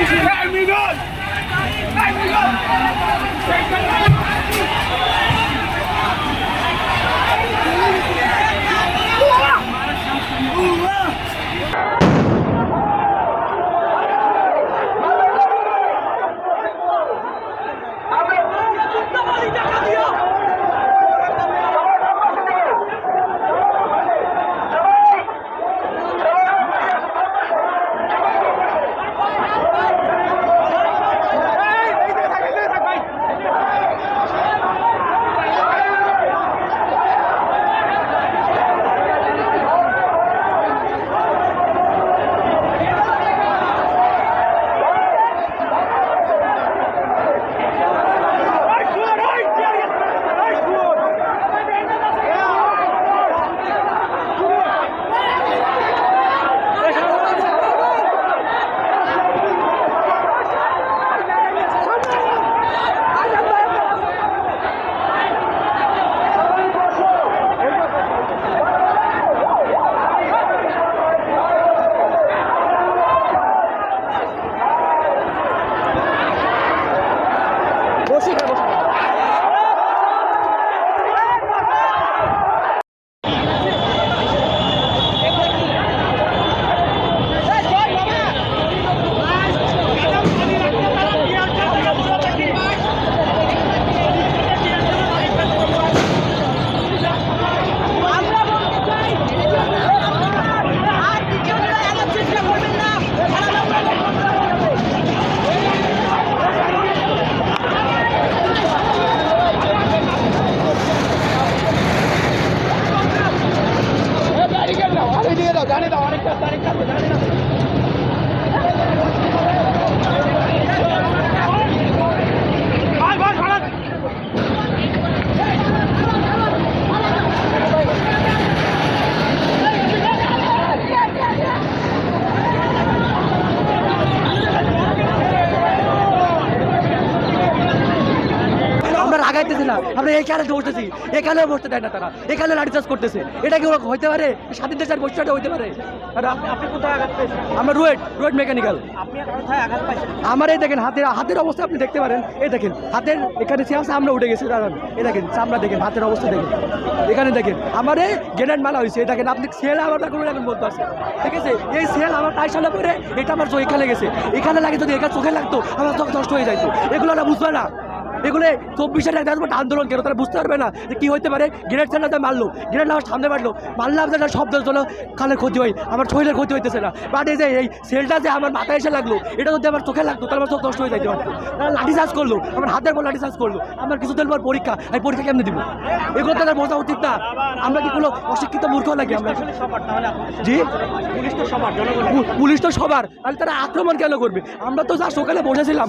Terminal! Terminal! আমরা রাগাইতেছি না আমরা এইখানে বসতেছি। এখানেও বসতে দেয় না তারা। এখানে লাঠিচার্জ করতেছে। এটা কি ওরা হইতে পারে? স্বাধীন দেশের বৈশিষ্ট্যটা হইতে পারে? আপনি কোথায় আঘাত পেয়েছেন? আমরা রুয়েট রুয়েট মেকানিক্যাল। আপনি কোথায় আঘাত পাইছেন? আমার এই দেখেন হাতের হাতের অবস্থা আপনি দেখতে পারেন। এই দেখেন হাতের এখানে সে আছে আমরা উঠে গেছি দাঁড়ান। এই দেখেন চামড়া দেখেন হাতের অবস্থা দেখেন। এখানে দেখেন আমার এই গ্রেনেড মালা হয়েছে দেখেন আপনি সেল আমার কোনো এখন বলতে পারছে ঠিক আছে? এই সেল আমার টাই সালে পরে এটা আমার চোখ এখানে গেছে। এখানে লাগে যদি এখানে চোখে লাগতো আমার চোখ নষ্ট হয়ে যাইতো। এগুলো না বুঝবে না। এগুলো চব্বিশের একটা আসবে আন্দোলন কেন? তারা বুঝতে পারবে না যে কী হতে পারে। গ্রেনেড সেলটা মারলো। গ্রেনেড আমার সামনে মারলো। মারলাম যে শব্দ জন্য কানের ক্ষতি হয় আমার শরীরের ক্ষতি হইতেছে না। বাট এই যে এই সেলটা যে আমার মাথায় এসে লাগল এটা যদি আমার চোখে লাগতো তাহলে আমার চোখ নষ্ট হয়ে যাইতে। পারতো তারা লাঠি চার্জ করল আমার হাতের পর লাঠি চার্জ করল। আমার কিছুদিন পর পরীক্ষা এই পরীক্ষা কেমনে দিব? এগুলো তাদের বোঝা উচিত না। আমরা কি কোনো অশিক্ষিত মূর্খ নাকি আমরা? জি? পুলিশ তো সবার পুলিশ তো সবার। তাহলে তারা আক্রমণ কেন করবে? আমরা তো যা সকালে বসেছিলাম।